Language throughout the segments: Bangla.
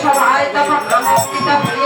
সবাই তখন প্রশংসিত হয়ে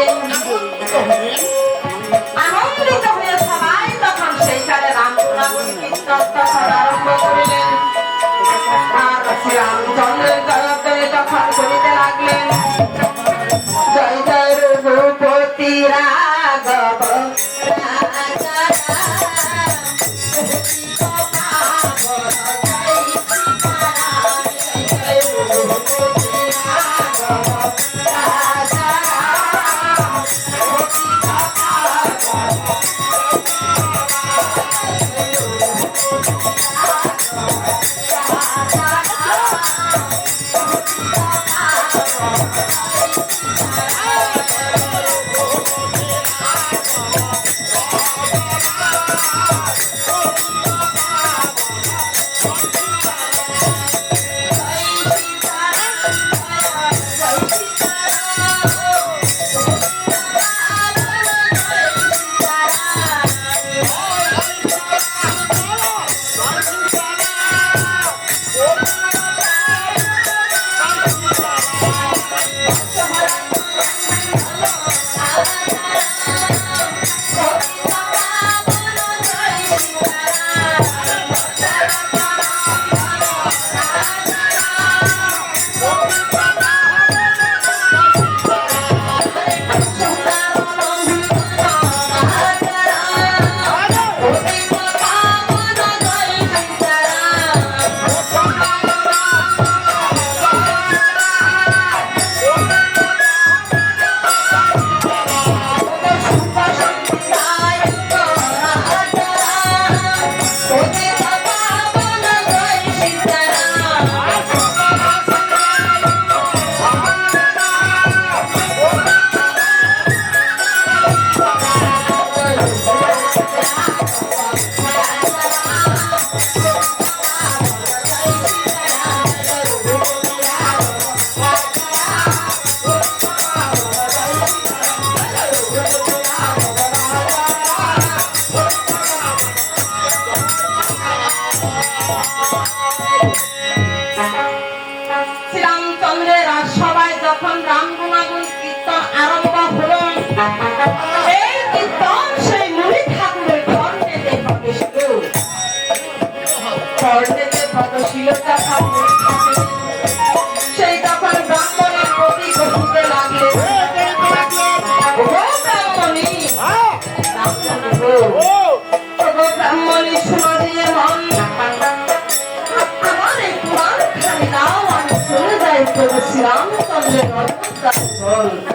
있어.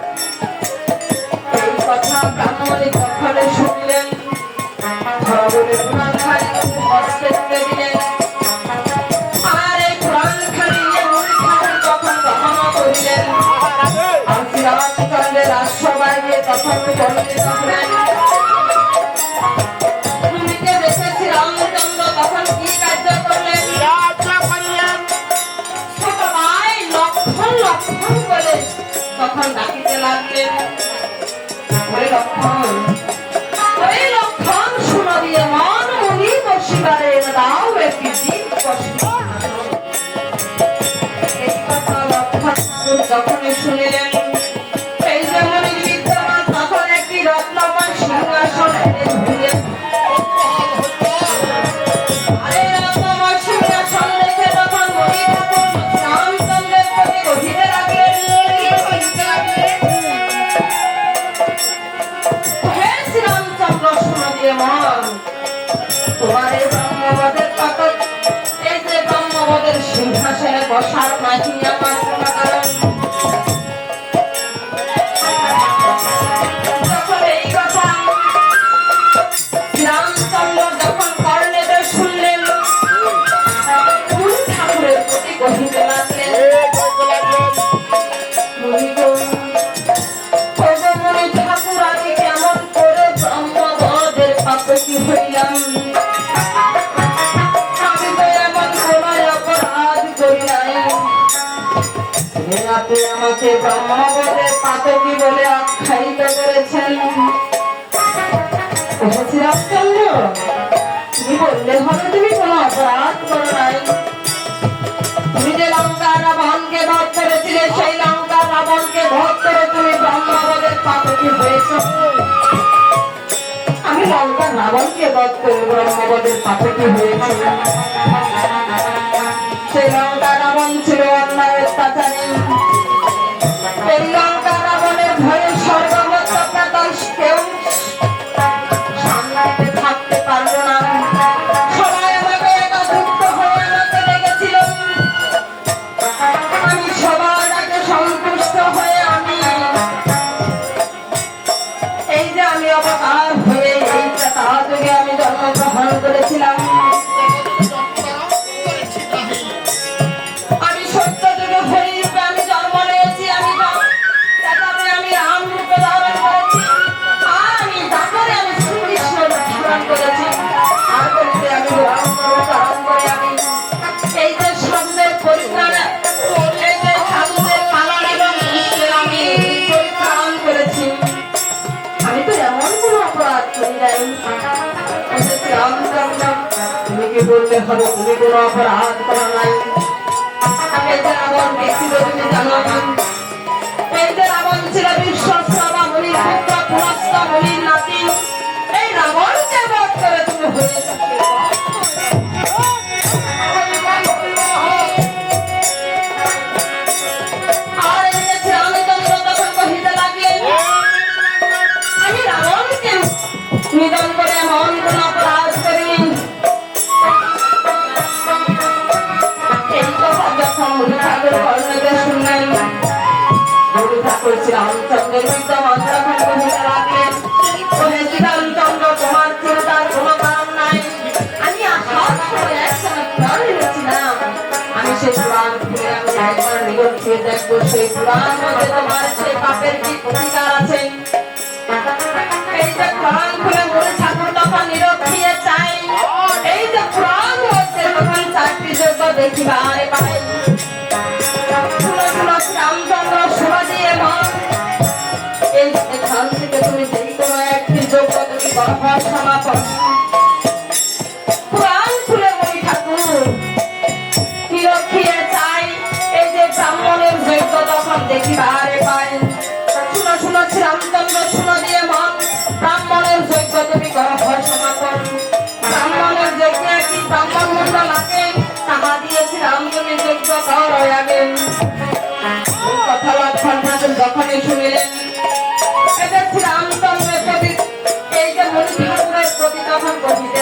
তখন ডাকিতে লাগলেন ওরে লক্ষণ ওরে লক্ষণ, শুনো দিয়ে মন মুনি বসিবারে দাও একটি দিন কষ্ট যখন অসার মাঝিয়া পাত্র নিজে সেই লঙ্কা তুমি ব্রহ্মাবলের পাপকি আমি লঙ্কা রাবণকে ভোগ করে ব্রহ্মাবলের পাপকি হয়েছি সেই লঙ্কা রাবণ ছিল অন্যায় করে তুমি কোনো অপরাধ করা নাই। আমি জানো ব্যক্তিগত জানো সেই পুরাণ ঘুরে আমি একবার নিকট ছুঁয়ে দেখব সেই পুরাণ মধ্যে তোমার সেই পাপের কি অধিকার আছে এই যে পুরাণ খুলে মনে ঠাকুর তখন নিরক্ষিয়ে চাই এই যে পুরাণ হচ্ছে তখন চাকরি যোগ্য দেখিবা আরে ভাই রামচন্দ্র শোভা দিয়ে মন এই ধন থেকে তুমি দেখতে একটি যোগ্য তুমি গর্ভ সমাপন। সম্পন্নতাকে তাহা দিয়েছে রামজনে যোগ্য করয়াবেন কথা লক্ষণ যখনই শুনিলেন এটা শ্রীরামচন্দ্রের প্রতি এই যে মনুষ্য প্রতি তখন বসিতে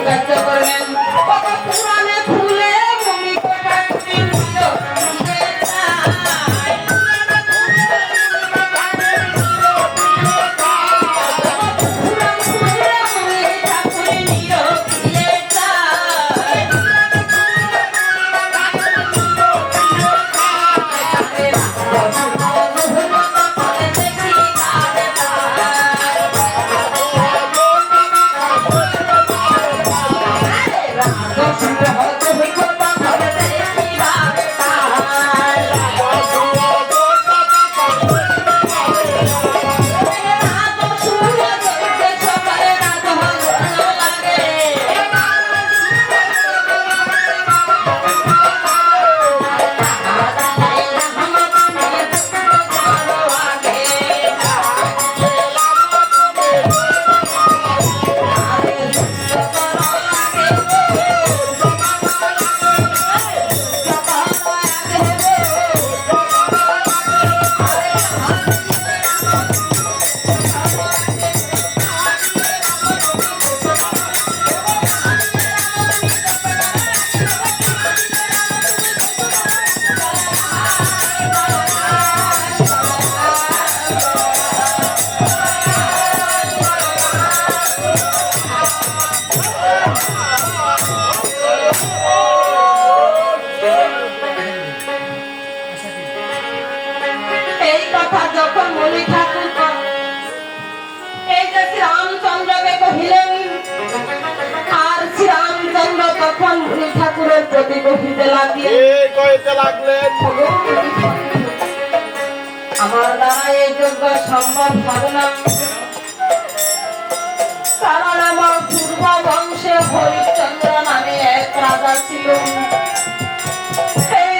ಕಟ್ಟ যদি কহিতে লাগলেন কইতে লাগলেন? আমার দ্বারা এই যোগ্য সম্ভব হবে না। কারণ আমার পূর্ব বংশে হরিশ্চন্দ্র নামে এক রাজা ছিল। সেই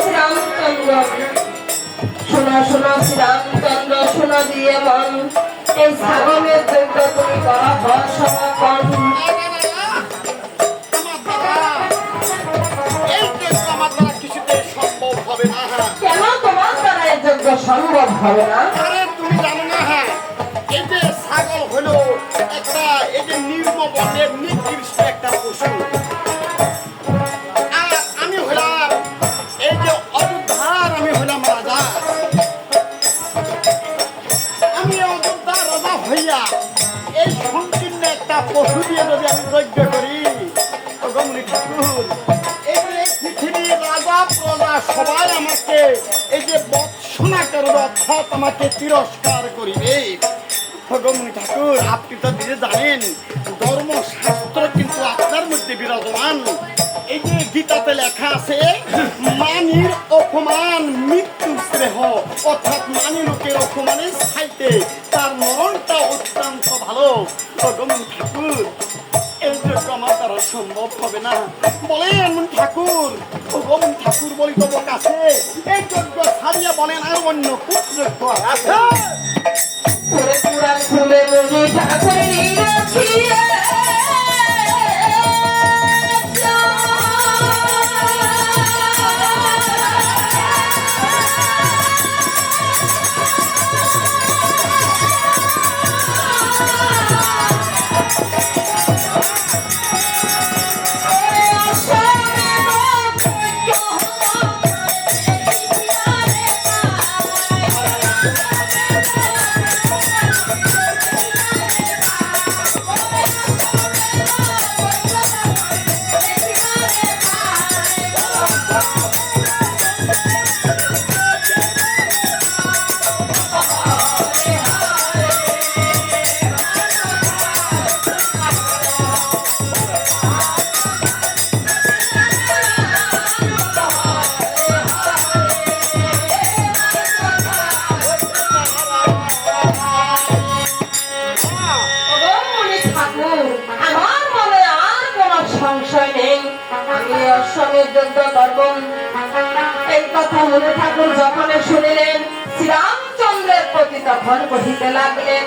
শ্রীরামচন্দ্র শোনো শোনো শ্রীরামচন্দ্র শোনো দিয়ে মন এই ছাগলের যজ্ঞ তুমি করা হয় সমাপন যজ্ঞ সম্ভব হবে না? তুমি জানো না হ্যাঁ। এই যে ছাগল হলো একটা, এই যে নিম্ন বর্ণের নিকৃষ্ট আমাকে তিরস্কার করিবে। ভগবান ঠাকুর, আপনি তো দিদি জানেন ধর্মশাস্ত্র কিন্তু আপনার মধ্যে বিরাজমান। এই যে গীতাতে লেখা আছে, মানির অপমান মৃত্যু স্নেহ অর্থাৎ মানি লোকের অপমানের সাইতে তার মরণটা অত্যন্ত ভালো। ভগবান ঠাকুর সম্ভব হবে না। বলেন ঠাকুর ভগবান ঠাকুর বলি তোমার কাছে এই যজ্ঞ ছাড়িয়া বলেন আর অন্য কোন আছে। ঠাকুর যখন শুনিলেন শ্রীরামচন্দ্রের প্রতি তখন কহিতে লাগলেন।